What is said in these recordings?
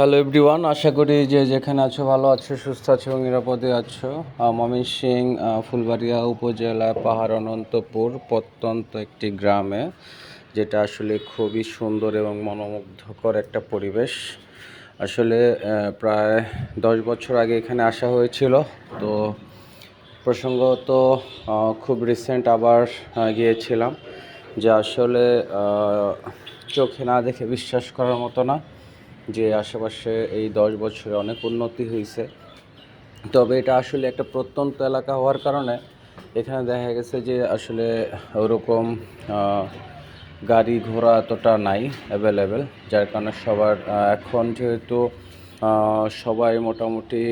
Hello everyone আশা করি যে যেখানে আছো ভালো আছো, সুস্থ আছো এবং নিরাপদে আছো। মমিন সিং ফুলবাড়িয়া উপজেলা পাহাড় অনন্তপুর, প্রত্যন্ত একটি গ্রামে, যেটা আসলে খুবই সুন্দর এবং মনোমুগ্ধকর একটা পরিবেশ। আসলে প্রায় দশ বছর আগে এখানে আসা হয়েছিল। তো প্রসঙ্গত খুব রিসেন্ট আবার গিয়েছিলাম, যে আসলে চোখে না দেখে বিশ্বাস করার মতো না। যে আশেপাশে এই দশ বছরে অনেক উন্নতি হয়েছে। তবে এটা আসলে একটা প্রত্যন্ত এলাকা হওয়ার কারণে এখানে দেখা গেছে যে আসলে ওরকম গাড়ি ঘোড়া এতটা নাই অ্যাভেলেবেল যার কারণে সবার এখন যেহেতু সবাই মোটামুটি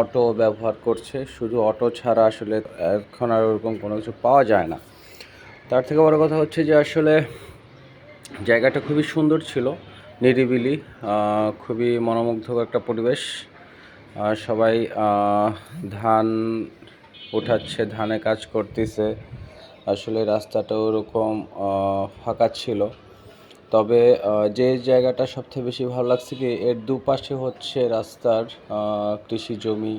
অটো ব্যবহার করছে, শুধু অটো ছাড়া আসলে এখন আর ওরকম কোনো কিছু পাওয়া যায় না। তার থেকে বড় কথা হচ্ছে যে আসলে জায়গাটা খুবই সুন্দর ছিল। নিরিবিলি খুবই মনোমুগ্ধকর একটা পরিবেশ। সবাই ধান উঠাচ্ছে, ধানে কাজ করতেছে। আসলে রাস্তাটা ওরকম ফাঁকা ছিল। তবে যে জায়গাটা সবথেকে বেশি ভালো লাগছে কি, এর দুপাশে হচ্ছে রাস্তার কৃষি জমি,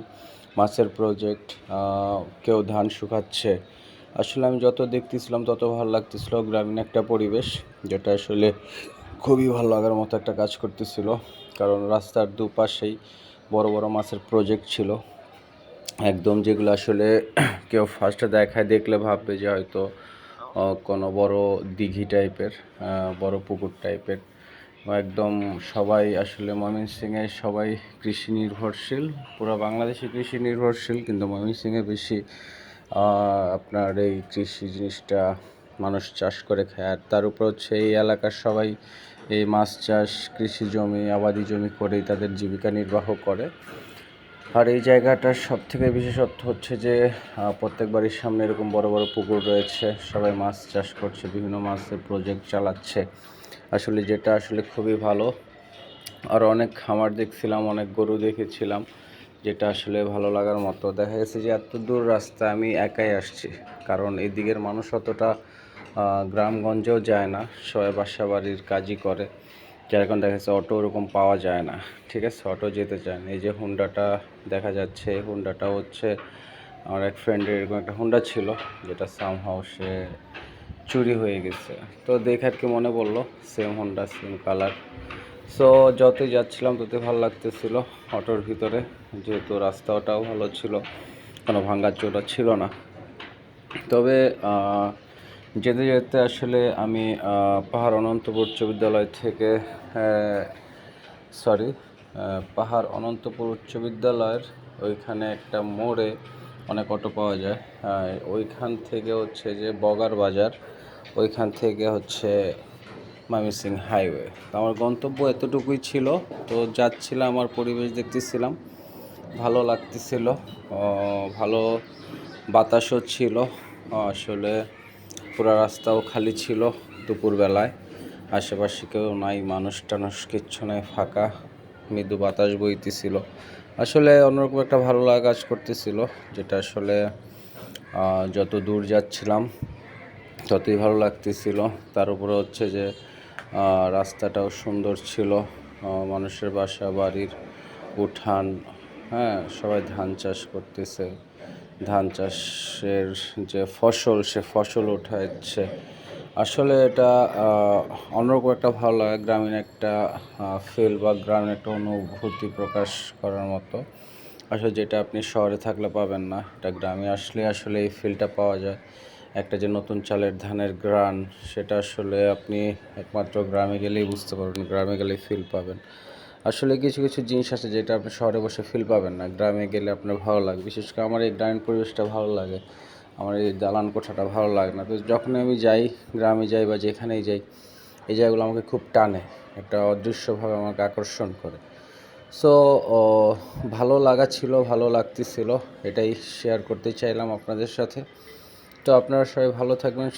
মাছের প্রজেক্ট কেউ ধান শুকাচ্ছে। আসলে আমি যত দেখতেছিলাম, তত ভালো লাগতেছিল গ্রামীণ একটা পরিবেশ, যেটা আসলে খুবই ভালো লাগার মতো একটা কাজ করতেছিল। কারণ রাস্তার দুপাশেই বড় বড় মাছের প্রজেক্ট ছিল। একদম যেগুলো আসলে কেউ ফার্স্টে দেখায় দেখলে ভাববে যে হয়তো কোনো বড় দিঘি টাইপের বড় পুকুর টাইপের একদম সবাই আসলে ময়মনসিংহে সবাই কৃষি নির্ভরশীল। পুরো বাংলাদেশে কৃষি নির্ভরশীল, কিন্তু ময়মনসিংহে বেশি আপনার এই কৃষি জিনিসটা মানুষ চাষ করে খায়। আর তার উপর হচ্ছে এই এলাকার সবাই এই মাছ চাষ, কৃষি জমি, আবাদি জমি করেই তাদের জীবিকা নির্বাহ করে। আর এই জায়গাটার সব থেকে বিশেষত্ব হচ্ছে যে প্রত্যেক বাড়ির সামনে এরকম বড় বড় পুকুর রয়েছে। সবাই মাছ চাষ করছে, বিভিন্ন মাছের প্রজেক্ট চালাচ্ছে। আসলে যেটা আসলে খুবই ভালো। আর অনেক খামার দেখছিলাম, অনেক গরু দেখেছিলাম, যেটা আসলে ভালো লাগার মতো। দেখা গেছে যে এত দূর রাস্তা আমি একাই আসছি, কারণ এদিকের মানুষ অতটা গ্রামগঞ্জেও যায় না সবাই বাসা বাড়ির কাজই করে। যার কারণে দেখা যাচ্ছে অটো ওরকম পাওয়া যায় না, ঠিক আছে? অটো যেতে চায় না। এই যে হুন্ডাটা দেখা যাচ্ছে, এই হুন্ডাটা হচ্ছে আমার এক ফ্রেন্ডের এরকম একটা হুন্ডা ছিল, যেটা সাম হাউসে চুরি হয়ে গেছে। তো দেখে আর কি মনে পড়ল same Honda same colour so যতই যাচ্ছিলাম, ততই ভালো লাগতেছিল অটোর ভিতরে। যেহেতু রাস্তাটাও ভালো ছিল, কোনো ভাঙ্গা চোরা ছিল না। তবে যেতে যেতে আসলে আমি পাহাড় অনন্তপুর উচ্চ বিদ্যালয় থেকে সরি পাহাড় অনন্তপুর উচ্চ বিদ্যালয়ের ওইখানে একটা মোড়ে অনেক অটো পাওয়া যায়। ওইখান থেকে হচ্ছে যে বগার বাজার, ওইখান থেকে হচ্ছে ময়মনসিং হাইওয়ে। তো আমার গন্তব্য এতটুকুই ছিল। তো যাচ্ছিলাম, আমার পরিবেশ দেখতেছিলাম, ভালো লাগতেছিল ভালো বাতাসও ছিল, আসলে পুরো রাস্তাও খালি ছিল দুপুরবেলায়। আশেপাশে কেউ নাই, মানুষ টানুষ কিচ্ছু নাই, ফাঁকা। মৃদু বাতাস বইতেছিল। আসলে অন্যরকম একটা ভালো লাগা কাজ করতেছিল, যেটা আসলে যত দূর যাচ্ছিলাম, ততই ভালো লাগতেছিল। তার উপরে হচ্ছে যে রাস্তাটাও সুন্দর ছিল। মানুষের বাসা, বাড়ির উঠান হ্যাঁ সবাই ধান চাষ করতেছে। ধান চাষের যে ফসল, সে ফসল উঠাচ্ছে। আসলে এটা অন্যরকম একটা ভালো লাগে গ্রামীণ একটা ফিল বা গ্রামীণ একটা অনুভূতি প্রকাশ করার মতো। আসলে যেটা আপনি শহরে থাকলে পাবেন না, এটা গ্রামে আসলে আসলে এই ফিলটা পাওয়া যায়। একটা যে নতুন চালের ধানের গ্রান, সেটা আসলে আপনি একমাত্র গ্রামে গেলেই বুঝতে পারবেন, গ্রামে গেলেই ফিল পাবেন। আসলে কিছু কিছু জিনিস আছে যেটা আপনি শহরে বসে ফিল পাবেন না। গ্রামে গেলে আপনার ভালো লাগে। বিশেষ করে আমার এই গ্রামীণ পরিবেশটা ভালো লাগে। আমার এই দালান কোঠাটা ভালো লাগে না। তো যখন আমি যাই, গ্রামে যাই বা যেখানেই যাই, এই জায়গাগুলো আমাকে খুব টানে। একটা অদৃশ্যভাবে আমাকে আকর্ষণ করে। সো ভালো লাগা ছিল, ভালো লাগতেছিল। এটাই শেয়ার করতে চাইলাম আপনাদের সাথে। তো আপনারা সবাই ভালো থাকবেন